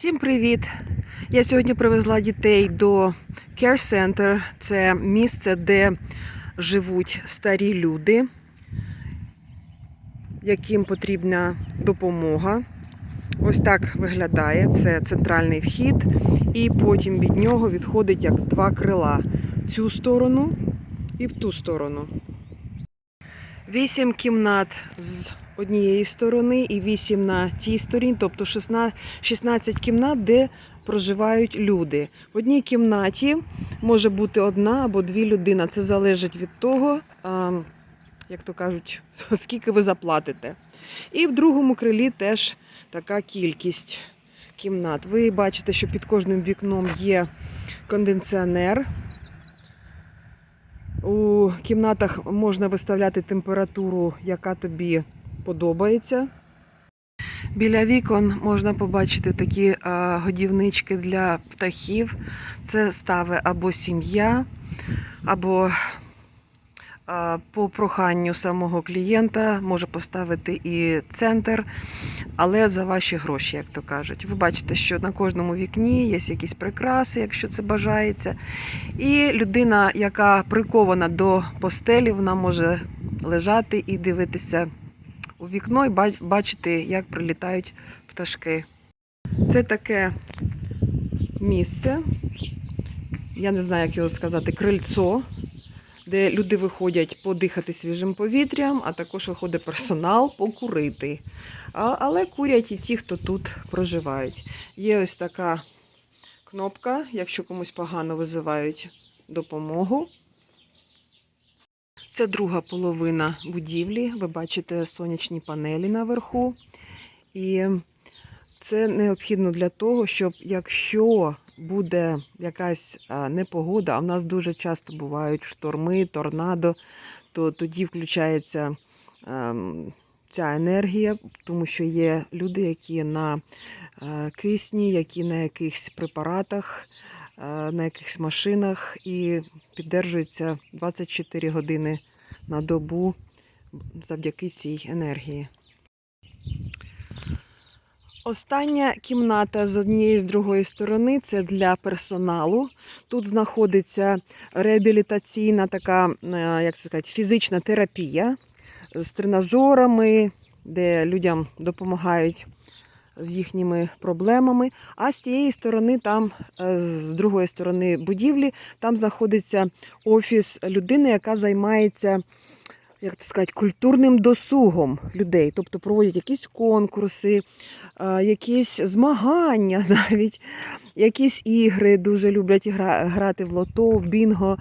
Всім привіт! Я сьогодні привезла дітей до Care Center. Це місце, де живуть старі люди, яким потрібна допомога. Ось так виглядає. Це центральний вхід, і потім від нього відходить як два крила в цю сторону і в ту сторону. Вісім кімнат з однієї сторони і вісім на тій стороні, тобто 16 16 кімнат, де проживають люди. В одній кімнаті може бути одна або дві людини. Це залежить від того, як то кажуть, скільки ви заплатите. І в другому крилі теж така кількість кімнат. Ви бачите, що під кожним вікном є кондиціонер. У кімнатах можна виставляти температуру, яка тобі подобається. Біля вікон можна побачити такі годівнички для птахів. Це стави або сім'я, або по проханню самого клієнта може поставити і центр, але за ваші гроші, як то кажуть. Ви бачите, що на кожному вікні є якісь прикраси, якщо це бажається. І людина, яка прикована до постелі, вона може лежати і дивитися у вікно і бач- бачити, як прилітають пташки. Це таке місце, я не знаю, як його сказати, крильцо, де люди виходять подихати свіжим повітрям, а також виходить персонал покурити. Але курять і ті, хто тут проживають. Є ось така кнопка, якщо комусь погано визивають допомогу. Це друга половина будівлі. Ви бачите сонячні панелі наверху. І це необхідно для того, щоб якщо буде якась непогода, а в нас дуже часто бувають шторми, торнадо, то тоді включається ем, ця енергія, тому що є люди, які на е, кисні, які на якихось препаратах, на якихось машинах і піддержуються 24 години на добу завдяки цій енергії. Остання кімната з однієї з другої сторони це для персоналу. Тут знаходиться реабілітаційна така, е, як це сказати, фізична терапія з тренажерами, де людям допомагають з їхніми проблемами. А з тієї сторони, там, е, з другої сторони будівлі, там знаходиться офіс людини, яка займається. Як то сказати, культурним досугом людей, тобто проводять якісь конкурси, е, якісь змагання навіть, якісь ігри дуже люблять грати в лото, в бінго,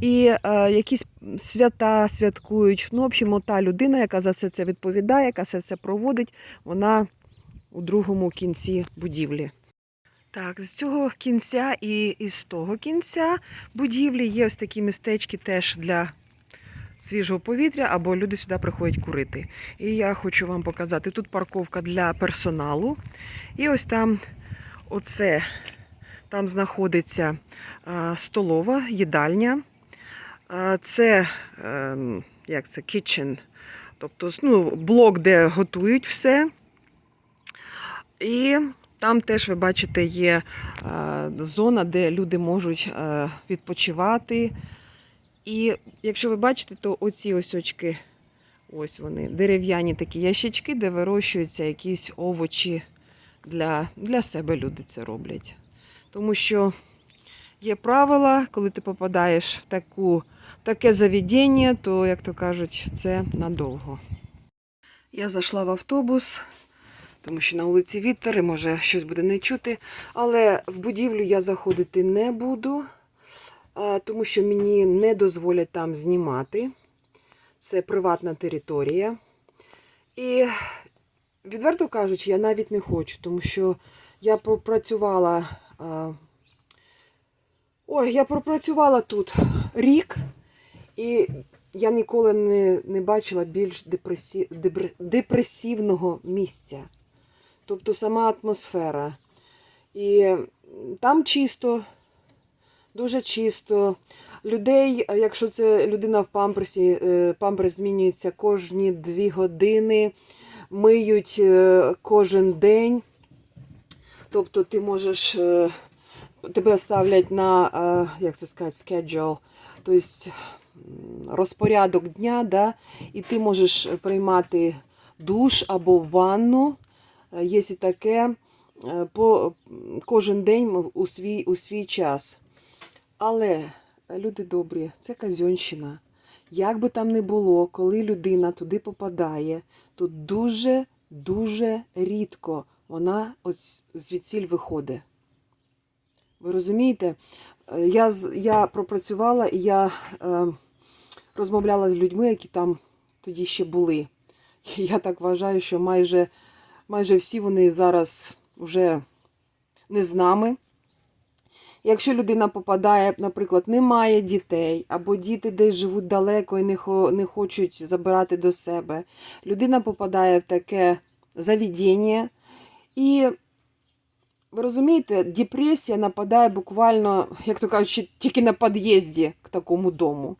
і е, якісь свята святкують. Ну, в общем, та людина, яка за все це відповідає, яка все це проводить, вона у другому кінці будівлі. Так, з цього кінця і, і з того кінця будівлі є ось такі містечки теж для свіжого повітря, або люди сюди приходять курити. І я хочу вам показати, тут парковка для персоналу. І ось там, оце, там знаходиться столова, їдальня. Це, ем, як це, kitchen, тобто ну, блок, де готують все. І там теж ви бачите є е, зона, де люди можуть е, відпочивати. І якщо ви бачите, то оці ось очки, ось вони, дерев'яні такі ящички, де вирощуються якісь овочі для, для себе люди це роблять. Тому що є правила, коли ти попадаєш в таку, таке заведення, то, як то кажуть, це надовго. Я зайшла в автобус, тому що на вулиці вітер, і може щось буде не чути. Але в будівлю я заходити не буду, тому що мені не дозволять там знімати. Це приватна територія. І, відверто кажучи, я навіть не хочу, тому що я пропрацювала. Ой, я пропрацювала тут рік, і я ніколи не, не бачила більш депресі... депресивного місця. Тобто сама атмосфера. І там чисто, дуже чисто. Людей, якщо це людина в памперсі, е, памперс змінюється кожні дві години, миють е, кожен день. Тобто ти можеш, е, тебе ставлять на, як це сказати, schedule, тобто розпорядок дня, да? і ти можеш приймати душ або ванну, є і таке, е, по, кожен день у свій, у свій час. Але, е, люди добрі, це казьонщина. Як би там не було, коли людина туди попадає, то дуже, дуже рідко вона ось звідсіль виходить. Ви розумієте? Е, Я, я пропрацювала і я е, розмовляла з людьми, які там тоді ще були. Я так вважаю, що майже, майже всі вони зараз вже не з нами. Якщо людина попадає, наприклад, немає дітей, або діти десь живуть далеко і не, хочуть забирати до себе, людина попадає в таке заведення. І ви розумієте, депресія нападає буквально, як то кажуть, тільки на під'їзді к такому дому.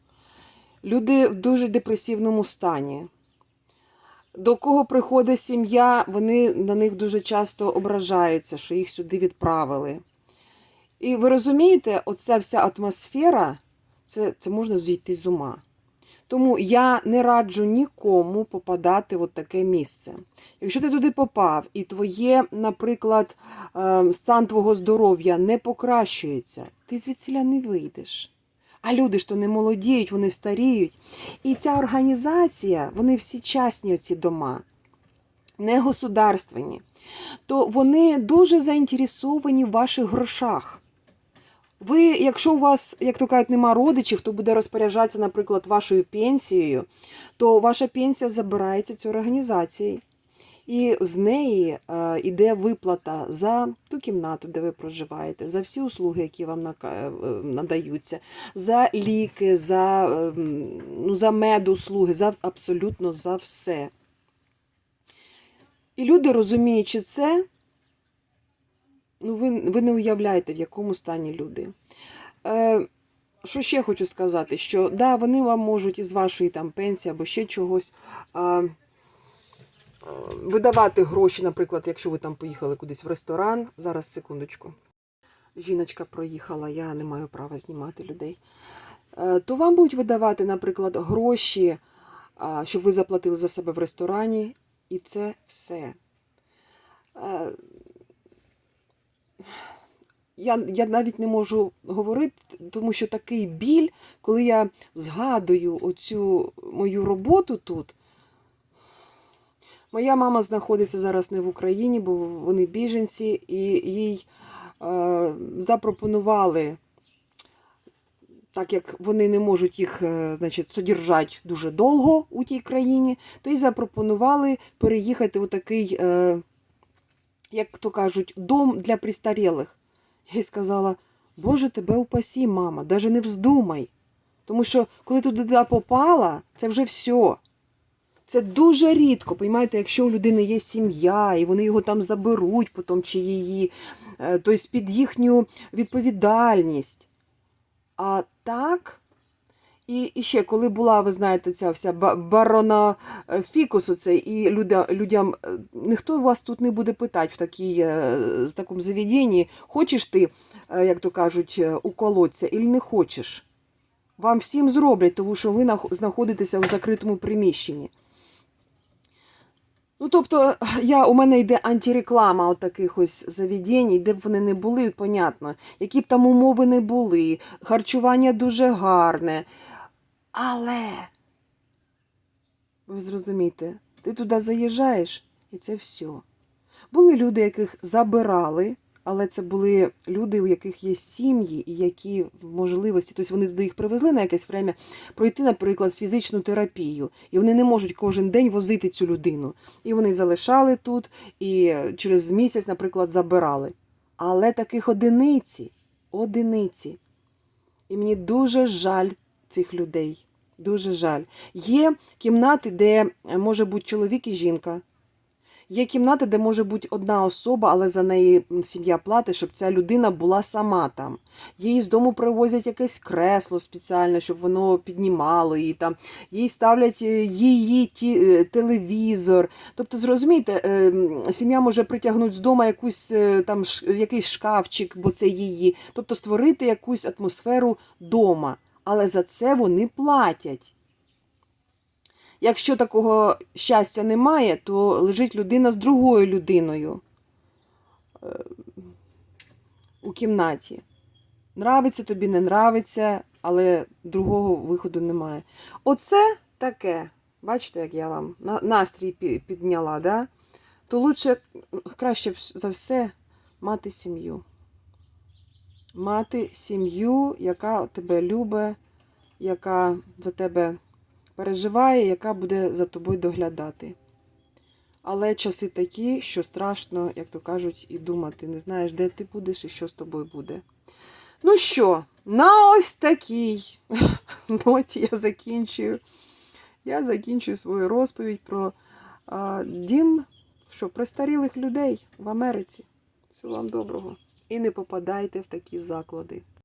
Люди в дуже депресивному стані. До кого приходить сім'я, вони на них дуже часто ображаються, що їх сюди відправили. І ви розумієте, оця вся атмосфера, це, це можна зійти з ума. Тому я не раджу нікому попадати в таке місце. Якщо ти туди попав, і твоє, наприклад, е, стан твого здоров'я не покращується, ти звідсіля не вийдеш. А люди ж то не молодіють, вони старіють. І ця організація, вони всі частні ці дома, не государственні, то вони дуже заінтересовані в ваших грошах. Ви, якщо у вас, як то кажуть, нема родичів, хто буде розпоряджатися, наприклад, вашою пенсією, то ваша пенсія забирається цією організацією. І з неї е, йде виплата за ту кімнату, де ви проживаєте, за всі услуги, які вам е, надаються, за ліки, за, е, ну, за медуслуги, за абсолютно за все. І люди, розуміючи це, ну, ви, ви не уявляєте, в якому стані люди. Е, що ще хочу сказати, що да, вони вам можуть із вашої там пенсії або ще чогось. Е, видавати гроші, наприклад, якщо ви там поїхали кудись в ресторан. Зараз секундочку. Жіночка проїхала, я не маю права знімати людей. Е, То вам будуть видавати, наприклад, гроші, щоб ви заплатили за себе в ресторані, і це все. Е, Я, я навіть не можу говорити, тому що такий біль, коли я згадую оцю мою роботу тут. Моя мама знаходиться зараз не в Україні, бо вони біженці, і їй е, запропонували, так як вони не можуть їх е, значить, содержати дуже довго у тій країні, то їй запропонували переїхати у такий, е, як то кажуть, дом для престарілих. Я їй сказала, Боже, тебе упасі, мама, навіть не вздумай. Тому що коли ти туди попала, це вже все. Це дуже рідко, розумієте, якщо у людини є сім'я, і вони його там заберуть, потім чи її, тобто під їхню відповідальність. А так, і, і ще коли була, ви знаєте, ця вся барона е, фікус, оцей, і людя, людям е, ніхто вас тут не буде питати в, такій, в такому заведенні, хочеш ти, як то кажуть, уколоться, і не хочеш. Вам всім зроблять, тому що ви знаходитеся у закритому приміщенні. Ну, тобто, я, у мене йде антиреклама от таких ось заведень, де б вони не були, понятно, які б там умови не були, харчування дуже гарне. Але, ви зрозумієте, ти туди заїжджаєш, і це все. Були люди, яких забирали, але це були люди, у яких є сім'ї, і які можливості, тобто вони туди їх привезли на якесь время, пройти, наприклад, фізичну терапію. І вони не можуть кожен день возити цю людину. І вони залишали тут, і через місяць, наприклад, забирали. Але таких одиниці, одиниці. І мені дуже жаль цих людей. Дуже жаль. Є кімнати, де може бути чоловік і жінка. Є кімната, де може бути одна особа, але за неї сім'я платить, щоб ця людина була сама там. Їй з дому привозять якесь кресло спеціальне, щоб воно піднімало її там. Їй ставлять е, її ті, е, телевізор. Тобто, зрозумієте, е, сім'я може притягнути з дому якусь там якийсь шкафчик, бо це її. Тобто створити якусь атмосферу дома. Але за це вони платять. Якщо такого щастя немає, то лежить людина з другою людиною е, у кімнаті. Нравиться тобі, не нравиться, але другого виходу немає. Оце таке. Бачите, як я вам настрій підняла, да? то лучше краще за все мати сім'ю. Мати сім'ю, яка тебе любить, яка за тебе переживає, яка буде за тобою доглядати. Але часи такі, що страшно, як то кажуть, і думати. Не знаєш, де ти будеш і що з тобою буде. Ну що, на ось такій ноті я закінчую. Я закінчую свою розповідь про а, дім що, престарілих людей в Америці. Всього вам доброго. І не попадайте в такі заклади.